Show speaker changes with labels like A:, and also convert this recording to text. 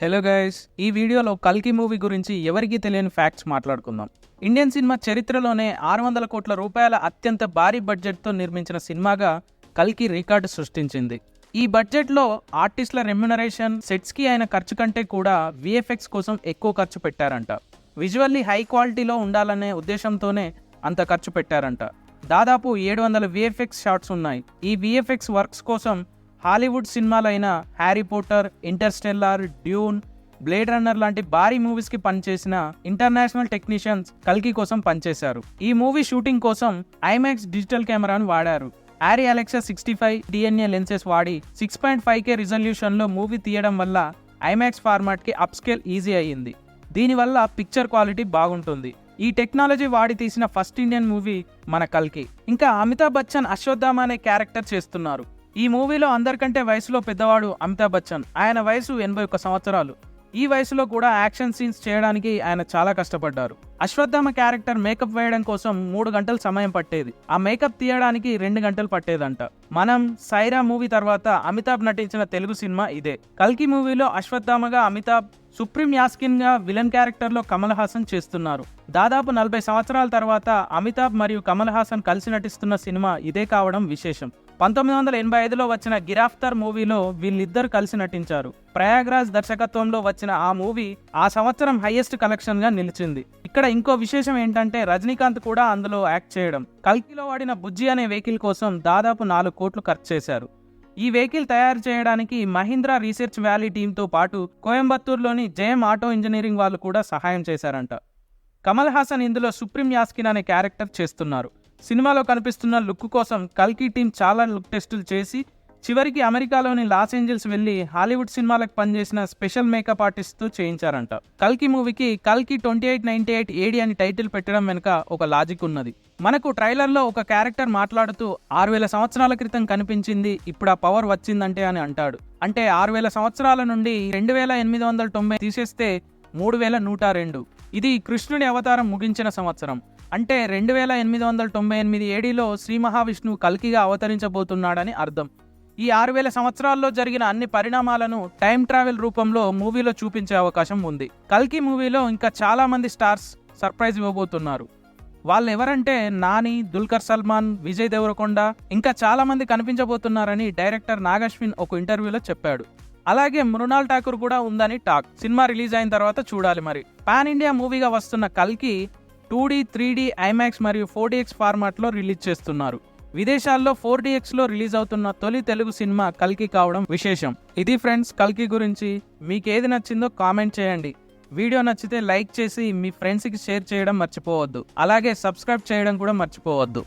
A: Hello guys ఈ వీడియోలో కల్కి మూవీ గురించి ఎవరికీ తెలియని ఫ్యాక్ట్స్ మాట్లాడుకుందాం. ఇండియన్ సినిమా చరిత్రలోనే ఆరు వందల కోట్ల రూపాయల అత్యంత భారీ బడ్జెట్తో నిర్మించిన సినిమాగా కల్కి రికార్డు సృష్టించింది. ఈ బడ్జెట్లో ఆర్టిస్టుల రెమ్యునరేషన్ సెట్స్కి అయిన ఖర్చు కంటే కూడా విఎఫ్ఎక్స్ కోసం ఎక్కువ ఖర్చు పెట్టారంట. విజువల్లీ హై క్వాలిటీలో ఉండాలనే ఉద్దేశంతోనే అంత ఖర్చు పెట్టారంట. దాదాపు ఏడు వందల విఎఫ్ఎక్స్ షాట్స్ ఉన్నాయి. ఈ విఎఫ్ఎక్స్ వర్క్స్ కోసం Hollywood సినిమాలైన Harry Potter Interstellar Dune Blade Runner లాంటి భారీ మూవీస్కి పనిచేసిన ఇంటర్నేషనల్ టెక్నీషియన్స్ కల్కి కోసం పనిచేశారు. ఈ మూవీ షూటింగ్ కోసం ఐమాక్స్ డిజిటల్ కెమెరాను వాడారు. ARRI Alexa sixty five DNA lenses వాడి సిక్స్ పాయింట్ ఫైవ్ కే రిజల్యూషన్లో మూవీ తీయడం వల్ల ఐమాక్స్ ఫార్మాట్కి అప్స్కేల్ ఈజీ అయ్యింది. దీనివల్ల పిక్చర్ క్వాలిటీ బాగుంటుంది. ఈ టెక్నాలజీ వాడి తీసిన ఫస్ట్ ఇండియన్ మూవీ మన కల్కి. ఇంకా అమితాబ్ బచ్చన్ అశ్వత్థామ అనే క్యారెక్టర్ చేస్తున్నారు. ఈ మూవీలో అందరికంటే వయసులో పెద్దవాడు అమితాబ్ బచ్చన్. ఆయన వయసు ఎనభై ఒక్క సంవత్సరాలు. ఈ వయసులో కూడా యాక్షన్ సీన్స్ చేయడానికి ఆయన చాలా కష్టపడ్డారు. అశ్వత్థామ క్యారెక్టర్ మేకప్ వేయడం కోసం మూడు గంటలు సమయం పట్టేది. ఆ మేకప్ తీయడానికి రెండు గంటలు పట్టేదంట. మనం సైరా మూవీ తర్వాత అమితాబ్ నటించిన తెలుగు సినిమా ఇదే. కల్కి మూవీలో అశ్వత్థామగా అమితాబ్ సుప్రీం యాస్కిన్గా విలన్ క్యారెక్టర్లో కమల్ హాసన్ చేస్తున్నారు. దాదాపు నలభై సంవత్సరాల తర్వాత అమితాబ్ మరియు కమల్ హాసన్ కలిసి నటిస్తున్న సినిమా ఇదే కావడం విశేషం. పంతొమ్మిది వందల ఎనభై ఐదులో వచ్చిన గిరాఫ్తార్ మూవీలో వీళ్ళిద్దరు కలిసి నటించారు. ప్రయాగ్రాజ్ దర్శకత్వంలో వచ్చిన ఆ మూవీ ఆ సంవత్సరం హైయెస్ట్ కలెక్షన్గా నిలిచింది. ఇక్కడ ఇంకో విశేషం ఏంటంటే రజనీకాంత్ కూడా అందులో యాక్ట్ చేయడం. కల్కిలో వాడిన బుజ్జి అనే వెహికల్ కోసం దాదాపు నాలుగు కోట్లు ఖర్చు చేశారు. ఈ వెహికల్ తయారు చేయడానికి మహీంద్రా రీసెర్చ్ వ్యాలీ టీంతో పాటు కోయంబత్తూరులోని జయం ఆటో ఇంజనీరింగ్ వాళ్ళు కూడా సహాయం చేశారంట. కమల్ హాసన్ ఇందులో సుప్రీం యాస్కిన్ అనే క్యారెక్టర్ చేస్తున్నారు. సినిమాలో కనిపిస్తున్న లుక్ కోసం కల్కి టీం చాలా లుక్ టెస్టులు చేసి చివరికి అమెరికాలోని లాస్ ఏంజల్స్ వెళ్ళి హాలీవుడ్ సినిమాలకు పనిచేసిన స్పెషల్ మేకప్ ఆర్టిస్ట్తో చేయించారంట. కల్కి మూవీకి కల్కి twenty eight ninety eight AD అని టైటిల్ పెట్టడం వెనుక ఒక లాజిక్ ఉన్నది. మనకు ట్రైలర్లో ఒక క్యారెక్టర్ మాట్లాడుతూ ఆరు వేల సంవత్సరాల క్రితం కనిపించింది ఇప్పుడు ఆ పవర్ వచ్చిందంటే అని అంటాడు. అంటే ఆరు వేల సంవత్సరాల నుండి రెండు వేల ఎనిమిది వందల తొంభై తీసేస్తే మూడు వేల నూట రెండు. ఇది కృష్ణుడి అవతారం ముగించిన సంవత్సరం. అంటే రెండు వేల ఎనిమిది వందల తొంభై ఎనిమిది ఏడీలో శ్రీ మహావిష్ణువు కల్కిగా అవతరించబోతున్నాడని అర్థం. ఈ ఆరు వేల సంవత్సరాల్లో జరిగిన అన్ని పరిణామాలను టైం ట్రావెల్ రూపంలో మూవీలో చూపించే అవకాశం ఉంది. కల్కి మూవీలో ఇంకా చాలామంది స్టార్స్ సర్ప్రైజ్ ఇవ్వబోతున్నారు. వాళ్ళు ఎవరంటే నాని దుల్కర్ సల్మాన్ విజయ్ దేవరకొండ ఇంకా చాలామంది కనిపించబోతున్నారని డైరెక్టర్ నాగశ్విన్ ఒక ఇంటర్వ్యూలో చెప్పాడు. అలాగే మృణాల్ ఠాకూర్ కూడా ఉందని టాక్. సినిమా రిలీజ్ అయిన తర్వాత చూడాలి మరి. పాన్ ఇండియా మూవీగా వస్తున్న కల్కి two D three D IMAX మరియు ఫోర్ డిఎక్స్ ఫార్మాట్లో రిలీజ్ చేస్తున్నారు. విదేశాల్లో ఫోర్ డిఎక్స్లో రిలీజ్ అవుతున్న తొలి తెలుగు సినిమా కల్కి కావడం విశేషం. ఇది ఫ్రెండ్స్ కల్కి గురించి. మీకు ఏది నచ్చిందో కామెంట్ చేయండి. వీడియో నచ్చితే లైక్ చేసి మీ ఫ్రెండ్స్కి షేర్ చేయడం మర్చిపోవద్దు. అలాగే సబ్స్క్రైబ్ చేయడం కూడా మర్చిపోవద్దు.